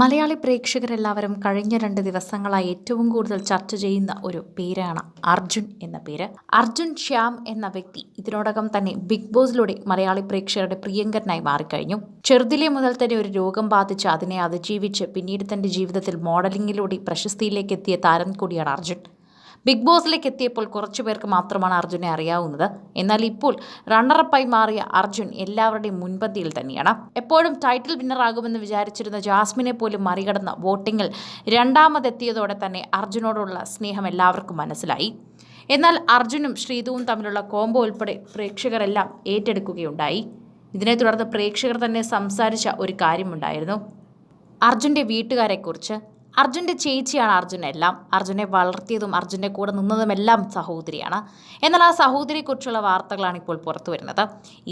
മലയാളി പ്രേക്ഷകരെല്ലാവരും കഴിഞ്ഞ രണ്ട് ദിവസങ്ങളായി ഏറ്റവും കൂടുതൽ ചർച്ച ചെയ്യുന്ന ഒരു പേരാണ് അർജുൻ എന്ന പേര്. അർജുൻ ശ്യാം എന്ന വ്യക്തി ഇതിനോടകം തന്നെ ബിഗ് ബോസിലൂടെ മലയാളി പ്രേക്ഷകരുടെ പ്രിയങ്കരനായി മാറിക്കഴിഞ്ഞു. ചെറുതിലെ മുതൽ തന്നെ ഒരു രോഗം ബാധിച്ച് അതിനെ അതിജീവിച്ച് പിന്നീട് തന്റെ ജീവിതത്തിൽ മോഡലിംഗിലൂടെ പ്രശസ്തിയിലേക്ക് എത്തിയ താരം കൂടിയാണ് അർജുൻ. ബിഗ് ബോസിലേക്ക് എത്തിയപ്പോൾ കുറച്ചു പേർക്ക് മാത്രമാണ് അർജുനെ അറിയാവുന്നത്. എന്നാൽ ഇപ്പോൾ റണ്ണറപ്പായി മാറിയ അർജുൻ എല്ലാവരുടെയും മുൻപന്തിയിൽ തന്നെയാണ്. എപ്പോഴും ടൈറ്റിൽ വിന്നറാകുമെന്ന് വിചാരിച്ചിരുന്ന ജാസ്മിനെ പോലും മറികടന്ന് വോട്ടിങ്ങിൽ രണ്ടാമതെത്തിയതോടെ തന്നെ അർജുനോടുള്ള സ്നേഹം എല്ലാവർക്കും മനസ്സിലായി. എന്നാൽ അർജുനും ശ്രീതുവും തമ്മിലുള്ള കോംബോ ഉൾപ്പെടെ പ്രേക്ഷകരെല്ലാം ഏറ്റെടുക്കുകയുണ്ടായി. ഇതിനെ തുടർന്ന് പ്രേക്ഷകർ തന്നെ സംസാരിച്ച ഒരു കാര്യമുണ്ടായിരുന്നു. അർജുന്റെ വീട്ടുകാരെക്കുറിച്ച് അർജുന്റെ ചേച്ചിയാണ് അർജുൻ എല്ലാം അർജുനെ വളർത്തിയതും അർജുന്റെ കൂടെ നിന്നതും എല്ലാം സഹോദരിയാണ്. എന്നാൽ ആ സഹോദരിയെക്കുറിച്ചുള്ള വാർത്തകളാണ് ഇപ്പോൾ പുറത്തു വരുന്നത്.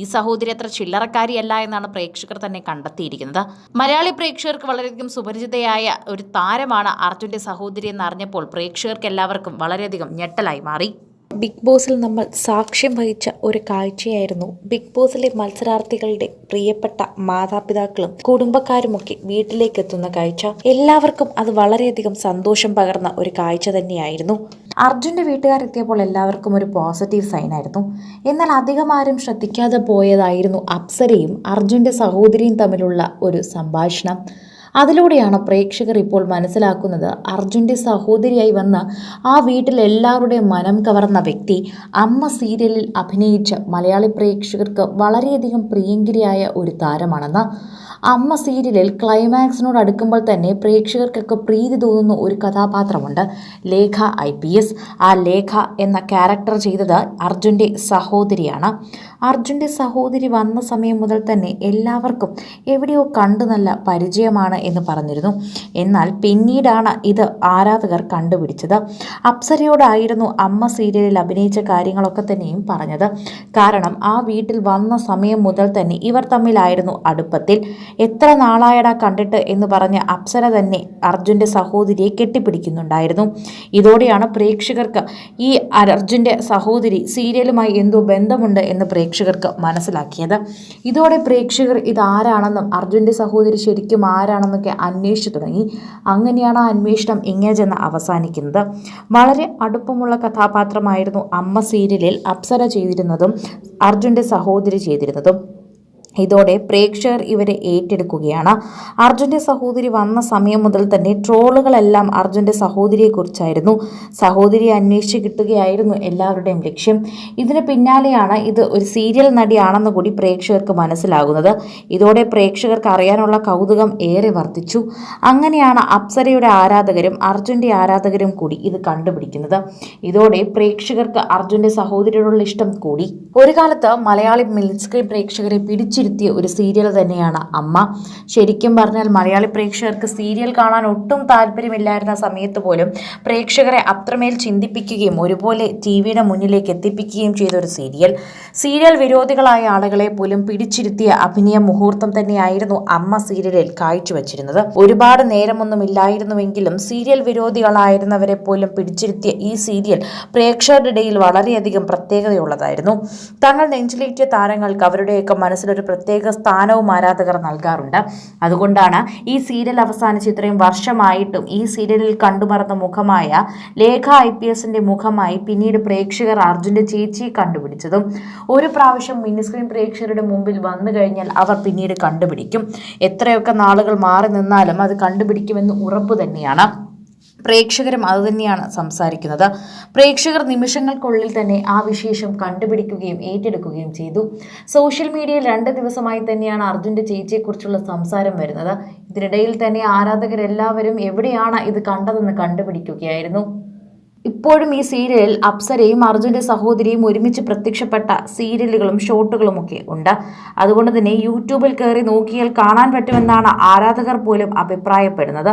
ഈ സഹോദരി അത്ര ചില്ലറക്കാരിയല്ല എന്നാണ് പ്രേക്ഷകർ തന്നെ കണ്ടെത്തിയിരിക്കുന്നത്. മലയാളി പ്രേക്ഷകർക്ക് വളരെയധികം സുപരിചിതയായ ഒരു താരമാണ് അർജുന്റെ സഹോദരി എന്നറിഞ്ഞപ്പോൾ പ്രേക്ഷകർക്ക് എല്ലാവർക്കും വളരെയധികം ഞെട്ടലായി മാറി. ബിഗ് ബോസിൽ നമ്മൾ സാക്ഷ്യം വഹിച്ച ഒരു കാഴ്ചയായിരുന്നു. ബിഗ് ബോസിലെ മത്സരാർത്ഥികളുടെ പ്രിയപ്പെട്ട മാതാപിതാക്കളും കുടുംബക്കാരുമൊക്കെ വീട്ടിലേക്ക് എത്തുന്ന കാഴ്ച. എല്ലാവർക്കും അത് വളരെയധികം സന്തോഷം പകർന്ന ഒരു കാഴ്ച തന്നെയായിരുന്നു. അർജുന്റെ വീട്ടുകാരെത്തിയപ്പോൾ എല്ലാവർക്കും ഒരു പോസിറ്റീവ് സൈനായിരുന്നു എന്നാൽ അധികം ആരും ശ്രദ്ധിക്കാതെ പോയതായിരുന്നു അപ്സരയും അർജുന്റെ സഹോദരിയും തമ്മിലുള്ള ഒരു സംഭാഷണം. അതിലൂടെയാണ് പ്രേക്ഷകർ ഇപ്പോൾ മനസ്സിലാക്കുന്നത്. അർജുന്റെ സഹോദരിയായി വന്ന ആ വീട്ടിൽ എല്ലാവരുടെയും മനം കവർന്ന വ്യക്തി അമ്മ സീരിയലിൽ അഭിനയിച്ച മലയാളി പ്രേക്ഷകർക്ക് വളരെയധികം പ്രിയങ്കരിയായ ഒരു താരമാണെന്ന് അമ്മ സീരിയലിൽ ക്ലൈമാക്സിനോട് അടുക്കുമ്പോൾ തന്നെ പ്രേക്ഷകർക്കൊക്കെ പ്രീതി തോന്നുന്ന ഒരു കഥാപാത്രമുണ്ട്. Lekha I P S. ആ ലേഖ എന്ന ക്യാരക്ടർ ചെയ്തത് അർജുന്റെ സഹോദരിയാണ്. അർജുന്റെ സഹോദരി വന്ന സമയം മുതൽ തന്നെ എല്ലാവർക്കും എവിടെയോ കണ്ടു നല്ല പരിചയമാണ് എന്ന് പറഞ്ഞിരുന്നു. എന്നാൽ പിന്നീടാണ് ഇത് ആരാധകർ കണ്ടുപിടിച്ചത്. അപ്സരയോടായിരുന്നു അമ്മ സീരിയലിൽ അഭിനയിച്ച കാര്യങ്ങളൊക്കെ തന്നെയും പറഞ്ഞത്. കാരണം ആ വീട്ടിൽ വന്ന സമയം മുതൽ തന്നെ ഇവർ തമ്മിലായിരുന്നു അടുപ്പത്തിൽ. എത്ര നാളായടാ കണ്ടിട്ട് എന്ന് പറഞ്ഞ് അപ്സര തന്നെ അർജുന്റെ സഹോദരിയെ കെട്ടിപ്പിടിക്കുന്നുണ്ടായിരുന്നു. ഇതോടെയാണ് പ്രേക്ഷകർക്ക് ഈ അർജുന്റെ സഹോദരി സീരിയലുമായി എന്തോ ബന്ധമുണ്ട് എന്ന് പ്രേക്ഷകർക്ക് മനസ്സിലാക്കിയത്. ഇതോടെ പ്രേക്ഷകർ ഇതാരാണെന്നും അർജുന്റെ സഹോദരി ശരിക്കും ആരാണെന്നൊക്കെ അന്വേഷിച്ചു തുടങ്ങി. അങ്ങനെയാണ് ആ അന്വേഷണം ഇങ്ങനെ ചെന്ന് അവസാനിക്കുന്നത്. വളരെ അടുപ്പമുള്ള കഥാപാത്രമായിരുന്നു അമ്മ സീരിയലിൽ അപ്സര ചെയ്തിരുന്നതും അർജുന്റെ സഹോദരി ചെയ്തിരുന്നതും. ഇതോടെ പ്രേക്ഷകർ ഇവരെ ഏറ്റെടുക്കുകയാണ്. അർജുന്റെ സഹോദരി വന്ന സമയം മുതൽ തന്നെ ട്രോളുകളെല്ലാം അർജുന്റെ സഹോദരിയെക്കുറിച്ചായിരുന്നു. സഹോദരിയെ അന്വേഷിച്ച് കിട്ടുകയായിരുന്നു എല്ലാവരുടെയും ലക്ഷ്യം. ഇതിന് പിന്നാലെയാണ് ഇത് ഒരു സീരിയൽ നടിയാണെന്ന് കൂടി പ്രേക്ഷകർക്ക് മനസ്സിലാകുന്നത്. ഇതോടെ പ്രേക്ഷകർക്ക് അറിയാനുള്ള കൗതുകം ഏറെ വർദ്ധിച്ചു. അങ്ങനെയാണ് അപ്സരയുടെ ആരാധകരും അർജുന്റെ ആരാധകരും കൂടി ഇത് കണ്ടുപിടിക്കുന്നത്. ഇതോടെ പ്രേക്ഷകർക്ക് അർജുന്റെ സഹോദരിയോടുള്ള ഇഷ്ടം കൂടി. ഒരു കാലത്ത് മലയാളി മിൽസ്ക്രീൻ പ്രേക്ഷകരെ പിടിച്ചു പിടിച്ചിരുത്തിയ ഒരു സീരിയൽ തന്നെയാണ് അമ്മ. ശരിക്കും പറഞ്ഞാൽ മലയാളി പ്രേക്ഷകർക്ക് സീരിയൽ കാണാൻ ഒട്ടും താല്പര്യമില്ലായിരുന്ന സമയത്ത് പോലും പ്രേക്ഷകരെ അത്രമേൽ ചിന്തിപ്പിക്കുകയും ഒരുപോലെ ടി വിയുടെ മുന്നിലേക്ക് എത്തിപ്പിക്കുകയും ചെയ്ത ഒരു സീരിയൽ. സീരിയൽ വിരോധികളായ ആളുകളെ പോലും പിടിച്ചിരുത്തിയ അഭിനയ മുഹൂർത്തം തന്നെയായിരുന്നു അമ്മ സീരിയലിൽ കാഴ്ചവെച്ചിരുന്നത്. ഒരുപാട് നേരമൊന്നും ഇല്ലായിരുന്നുവെങ്കിലും സീരിയൽ വിരോധികളായിരുന്നവരെ പോലും പിടിച്ചിരുത്തിയ ഈ സീരിയൽ പ്രേക്ഷകരുടെ ഇടയിൽ വളരെയധികം പ്രത്യേകതയുള്ളതായിരുന്നു. തങ്ങൾ നെഞ്ചിലേറ്റിയ താരങ്ങൾക്ക് അവരുടെയൊക്കെ മനസ്സിലൊരു പ്രത്യേക സ്ഥാനവും ആരാധകർ നൽകാറുണ്ട്. അതുകൊണ്ടാണ് ഈ സീരിയൽ അവസാനിച്ച് ഇത്രയും വർഷമായിട്ടും ഈ സീരിയലിൽ കണ്ടുമറന്ന മുഖമായ ലേഖ ഐ പി എസിന്റെ മുഖമായി പിന്നീട് പ്രേക്ഷകർ അർജുന്റെ ചേച്ചി കണ്ടുപിടിച്ചതും ഒരു പ്രാവശ്യം മിനിസ്ക്രീൻ പ്രേക്ഷകരുടെ മുമ്പിൽ വന്നു കഴിഞ്ഞാൽ അവർ പിന്നീട് കണ്ടുപിടിക്കും. എത്രയൊക്കെ നാളുകൾ മാറി നിന്നാലും അത് കണ്ടുപിടിക്കുമെന്ന് ഉറപ്പ് തന്നെയാണ്. പ്രേക്ഷകരും അതുതന്നെയാണ് സംസാരിക്കുന്നത്. പ്രേക്ഷകർ നിമിഷങ്ങൾക്കുള്ളിൽ തന്നെ ആ വിശേഷം കണ്ടുപിടിക്കുകയും ഏറ്റെടുക്കുകയും ചെയ്തു. സോഷ്യൽ മീഡിയയിൽ രണ്ട് ദിവസമായി തന്നെയാണ് അർജുന്റെ ചേച്ചിയെക്കുറിച്ചുള്ള സംസാരം വരുന്നത്. ഇതിനിടയിൽ തന്നെ ആരാധകരെല്ലാവരും എവിടെയാണ് ഇത് കണ്ടതെന്ന് കണ്ടുപിടിക്കുകയായിരുന്നു. ഇപ്പോഴും ഈ സീരിയലിൽ അപ്സരയും അർജുന്റെ സഹോദരിയും ഒരുമിച്ച് പ്രത്യക്ഷപ്പെട്ട സീരിയലുകളും ഷോട്ടുകളും ഒക്കെ ഉണ്ട്. അതുകൊണ്ട് തന്നെ യൂട്യൂബിൽ കയറി നോക്കിയാൽ കാണാൻ പറ്റുമെന്നാണ് ആരാധകർ പോലും അഭിപ്രായപ്പെടുന്നത്.